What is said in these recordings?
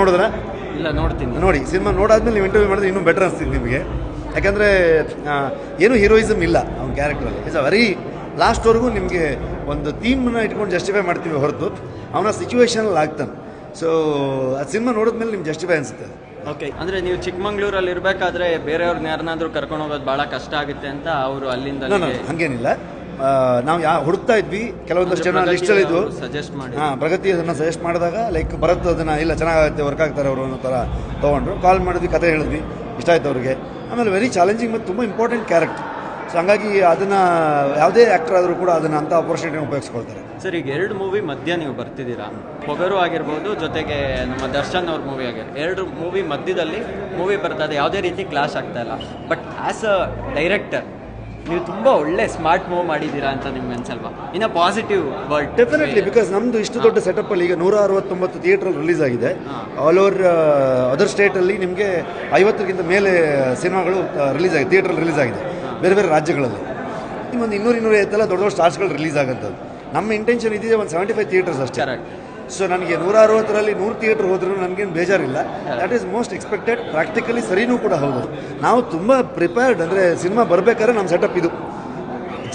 ನೋಡಿದ್ರೆ? ಇಲ್ಲ ನೋಡ್ತೀನಿ. ನೋಡಿ ಸಿನಿಮಾ ನೋಡಾದ್ಮೇಲೆ ನೀವು ಇಂಟರ್ವ್ಯೂ ಮಾಡಿದ್ರೆ ಇನ್ನೂ ಬೆಟರ್ ಅನಿಸ್ತಿದೆ ನಿಮಗೆ. ಯಾಕಂದರೆ ಏನು ಹೀರೋಯಿಸಮ್ ಇಲ್ಲ ಅವ್ನ ಕ್ಯಾರೆಕ್ಟ್ರಲ್ಲಿ ಇಟ್ಸ್ ಅ ವೆರಿ ಲಾಸ್ಟ್ವರೆಗೂ ನಿಮಗೆ ಒಂದು ಥೀಮ್ನ ಇಟ್ಕೊಂಡು ಜಸ್ಟಿಫೈ ಮಾಡ್ತೀವಿ ಹೊರತು. ಅವನ ಸಿಚುವೇಶನಲ್ಲಿ ಆಗ್ತಾನೆ. ಸೊ ಆ ಸಿನಿಮಾ ನೋಡಿದ್ಮೇಲೆ ನಿಮ್ಗೆ ಜಸ್ಟಿಫೈ ಅನಿಸುತ್ತೆ. ಓಕೆ ಅಂದ್ರೆ ನೀವು ಚಿಕ್ಕಮಂಗ್ಳೂರಲ್ಲಿ ಇರಬೇಕಾದ್ರೆ ಬೇರೆಯವ್ರನ್ನ ಯಾರನ್ನಾದ್ರೂ ಕರ್ಕೊಂಡು ಹೋಗೋದು ಬಹಳ ಕಷ್ಟ ಆಗುತ್ತೆ ಅಂತ ಅವರು ಅಲ್ಲಿಂದ ಹಂಗೇನಿಲ್ಲ. ನಾವು ಯಾ ಹುಡುಕ್ತಾ ಇದ್ವಿ. ಕೆಲವೊಂದಷ್ಟು ಜನ ಲಿಸ್ಟಲ್ಲಿ ಇದ್ವು ಸಜೆಸ್ಟ್ ಮಾಡಿ ಹಾಂ ಪ್ರಗತಿ ಅದನ್ನು ಸಜೆಸ್ಟ್ ಮಾಡಿದಾಗ ಲೈಕ್ ಭರತ್ ಅದನ್ನು ಇಲ್ಲ ಚೆನ್ನಾಗುತ್ತೆ ವರ್ಕ್ ಆಗ್ತಾರೆ ಅವರು ಅನ್ನೋ ಥರ ತೊಗೊಂಡ್ರು. ಕಾಲ್ ಮಾಡಿದ್ವಿ ಕತೆ ಹೇಳಿದ್ವಿ. ಇಷ್ಟ ಆಯ್ತು ಅವ್ರಿಗೆ. ಆಮೇಲೆ ವೆರಿ ಚಾಲೆಂಜಿಂಗ್ ಮತ್ತು ತುಂಬ ಇಂಪಾರ್ಟೆಂಟ್ ಕ್ಯಾರೆಕ್ಟರ್ ಸೊ ಹಂಗಾಗಿ ಅದನ್ನು ಯಾವುದೇ ಆ್ಯಕ್ಟರ್ ಆದರೂ ಕೂಡ ಅದನ್ನು ಅಂಥ ಆಪರ್ಚುನಿಟಿನ ಉಪಯೋಗಿಸ್ಕೊಳ್ತಾರೆ. ಸರ್ ಈಗ ಎರಡು ಮೂವಿ ಮಧ್ಯ ನೀವು ಬರ್ತಿದ್ದೀರಾ? ಪೊಗರು ಆಗಿರ್ಬೋದು ಜೊತೆಗೆ ನಮ್ಮ ದರ್ಶನ್ ಅವ್ರ ಮೂವಿ ಆಗಿರ್ಬೋದು. ಎರಡು ಮೂವಿ ಮಧ್ಯದಲ್ಲಿ ಮೂವಿ ಬರ್ತದೆ ಯಾವುದೇ ರೀತಿ ಕ್ಲಾಶ್ ಆಗ್ತಾ ಇಲ್ಲ. ಬಟ್ ಆ್ಯಸ್ ಅ ಡೈರೆಕ್ಟರ್ ನೀವು ತುಂಬ ಒಳ್ಳೆ ಸ್ಮಾರ್ಟ್ ಮೂವ್ ಮಾಡಿದ್ದೀರಾ ಅಂತ ನಿಮ್ಗೆ ಅನ್ಸಲ್ವಾ? ಇನ್ನ ಪಾಸಿಟಿವ್ ವರ್ಡ್ ಡೆಫಿನೆಟ್ಲಿ ಬಿಕಾಸ್ ನಮ್ದು ಇಷ್ಟು ದೊಡ್ಡ ಸೆಟಪ್ ಅಲ್ಲಿ ಈಗ ನೂರ ಅರವತ್ತೊಂಬತ್ತು ಥಿಯೇಟ್ರಲ್ಲಿ ರಿಲೀಸ್ ಆಗಿದೆ. ಆಲ್ ಓವರ್ ಅದರ್ ಸ್ಟೇಟಲ್ಲಿ ನಿಮಗೆ ಐವತ್ತಕ್ಕಿಂತ ಮೇಲೆ ಸಿನಿಮಾಗಳು ರಿಲೀಸ್ ಆಗಿದೆ ಥಿಯೇಟ್ರಲ್ಲಿ ರಿಲೀಸ್ ಆಗಿದೆ. ಬೇರೆ ಬೇರೆ ರಾಜ್ಯಗಳಲ್ಲಿ. ಇನ್ನೊಂದು ಇನ್ನೂರು ಇನ್ನೂರ ಐವತ್ತೆಲ್ಲ ದೊಡ್ಡ ದೊಡ್ಡ ಸ್ಟಾರ್ಸ್ಗಳು ರಿಲೀಸ್ ಆಗಂತದ್ದು. ನಮ್ಮ ಇಂಟೆನ್ಷನ್ ಇದೆಯಾ ಒಂದು ಸೆವೆಂಟಿ ಫೈವ್ ಥಿಯೇಟರ್ಸ್ ಅಷ್ಟೇ. ಕರೆಕ್ಟ್ ಸೊ ನನಗೆ ನೂರ ಅರವತ್ತರಲ್ಲಿ ನೂರು ಥಿಯೇಟರ್ ಹೋದ್ರೂ ನನಗೇನು ಬೇಜಾರಿಲ್ಲ. That is most expected practically ಸರಿನೂ ಕೂಡ ಹೌದು. ನಾವು ತುಂಬ ಪ್ರಿಪೇರ್ಡ್ ಅಂದರೆ ಸಿನಿಮಾ ಬರಬೇಕಾದ್ರೆ ನಮ್ಮ ಸೆಟಪ್ ಇದು.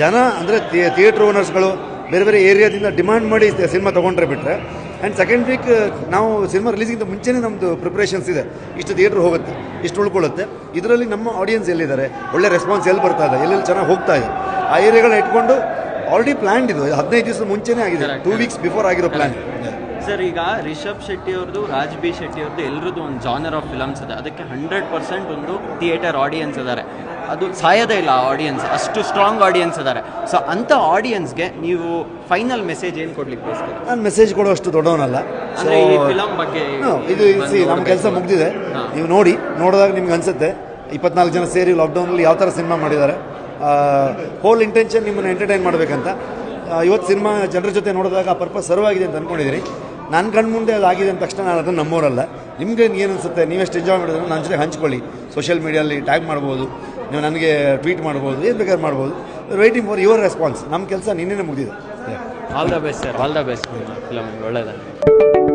ಜನ ಅಂದರೆ ಥಿಯೇಟ್ರ್ ಓನರ್ಸ್ಗಳು ಬೇರೆ ಬೇರೆ ಏರಿಯಾದಿಂದ ಡಿಮಾಂಡ್ ಮಾಡಿ ಸಿನಿಮಾ ತೊಗೊಂಡ್ರೆ ಬಿಟ್ಟರೆ ಆ್ಯಂಡ್ ಸೆಕೆಂಡ್ ವೀಕ್ ನಾವು ಸಿನಿಮಾ ರಿಲೀಸಿಂದ ಮುಂಚೆನೇ ನಮ್ಮದು ಪ್ರಿಪ್ರೇಷನ್ಸ್ ಇದೆ. ಇಷ್ಟು ಥಿಯೇಟ್ರ್ ಹೋಗುತ್ತೆ ಇಷ್ಟು ಉಳ್ಕೊಳ್ಳುತ್ತೆ. ಇದರಲ್ಲಿ ನಮ್ಮ ಆಡಿಯನ್ಸ್ ಎಲ್ಲಿದ್ದಾರೆ? ಒಳ್ಳೆ ರೆಸ್ಪಾನ್ಸ್ ಎಲ್ಲಿ ಬರ್ತಾ ಇದೆ? ಎಲ್ಲೆಲ್ಲಿ ಚೆನ್ನಾಗಿ ಹೋಗ್ತಾ ಇದೆ? ಆ ಏರಿಯಾಗಳನ್ನ ಇಟ್ಕೊಂಡು ಆಲ್ರೆಡಿ ಪ್ಲ್ಯಾನ್ ಇದು. ಹದಿನೈದು ದಿವಸದ ಮುಂಚೆನೇ ಆಗಿದೆ. ಟೂ ವೀಕ್ಸ್ ಬಿಫೋರ್ ಆಗಿರೋ ಪ್ಲ್ಯಾನ್ ಸರ್ ಈಗ ರಿಷಬ್ ಶೆಟ್ಟಿ ಅವ್ರದ್ದು ರಾಜ್ ಬಿ ಶೆಟ್ಟಿ ಅವ್ರದ್ದು ಎಲ್ಲರದ್ದು ಒಂದು ಜಾನರ್ ಆಫ್ ಫಿಲಮ್ಸ್ ಇದೆ. ಅದಕ್ಕೆ ಹಂಡ್ರೆಡ್ ಪರ್ಸೆಂಟ್ ಒಂದು ಥಿಯೇಟರ್ ಆಡಿಯನ್ಸ್ ಇದ್ದಾರೆ ಅದು ಸಾಯೋದೇ ಇಲ್ಲ ಆಡಿಯನ್ಸ್ ಅಷ್ಟು ಸ್ಟ್ರಾಂಗ್ ಆಡಿಯನ್ಸ್ ಇದ್ದಾರೆ ಸೊ ಅಂಥ ಆಡಿಯನ್ಸ್ಗೆ ನೀವು ಫೈನಲ್ ಮೆಸೇಜ್ ಏನು ಕೊಡ್ಲಿಕ್ಕೆ ಬಯಸ್ತೀರಾ? ನಾನು ಮೆಸೇಜ್ ಕೊಡೋಷ್ಟು ದೊಡ್ಡವನಲ್ಲ. ಸೊ ಅಂದ್ರೆ ಈ ಫಿಲಮ್ ಬಗ್ಗೆ ಇದು ಸಿ ನಮ್ಮ ಕೆಲಸ ಮುಗ್ದಿದೆ. ನೀವು ನೋಡಿ ನೋಡಿದಾಗ ನಿಮ್ಗೆ ಅನ್ಸುತ್ತೆ ಇಪ್ಪತ್ನಾಲ್ಕು ಜನ ಸೇರಿ ಲಾಕ್ಡೌನಲ್ಲಿ ಯಾವ ಥರ ಸಿನಿಮಾ ಮಾಡಿದ್ದಾರೆ. ಹೋಲ್ ಇಂಟೆನ್ಷನ್ ನಿಮ್ಮನ್ನು ಎಂಟರ್ಟೈನ್ ಮಾಡಬೇಕಂತ. ಇವತ್ತು ಸಿನಿಮಾ ಜನರ ಜೊತೆ ನೋಡಿದಾಗ ಆ ಪರ್ಪಸ್ ಸರ್ವ್ ಆಗಿದೆ ಅಂತ ಅಂದ್ಕೊಂಡಿದ್ದೀನಿ ನನ್ನ ಕಣ್ಣು ಮುಂದೆ ಅದು ಆಗಿದೆ ಅಂದ ತಕ್ಷಣ ನಾನು ಅದನ್ನು ನಮ್ಮೋರಲ್ಲ ನಿಮಗೆ ಏನು ಅನಿಸುತ್ತೆ? ನೀವೆಷ್ಟು ಎಂಜಾಯ್ ಮಾಡಿದ್ರು ನನ್ನ ಜೊತೆ ಹಂಚ್ಕೊಳ್ಳಿ. ಸೋಷಿಯಲ್ ಮೀಡಿಯಲ್ಲಿ ಟ್ಯಾಗ್ ಮಾಡ್ಬೋದು. ನೀವು ನನಗೆ ಟ್ವೀಟ್ ಮಾಡ್ಬೋದು, ಏನು ಬೇಕಾದ್ರೆ ಮಾಡ್ಬೋದು. ವೇಟಿಂಗ್ ಫಾರ್ ಯುವರ್ ರೆಸ್ಪಾನ್ಸ್ ನಮ್ಮ ಕೆಲಸ ನಿನ್ನೆ ಮುಗಿದಿದೆ. All the best sir all the best film ಒಳ್ಳೆಯದಾಗಲಿ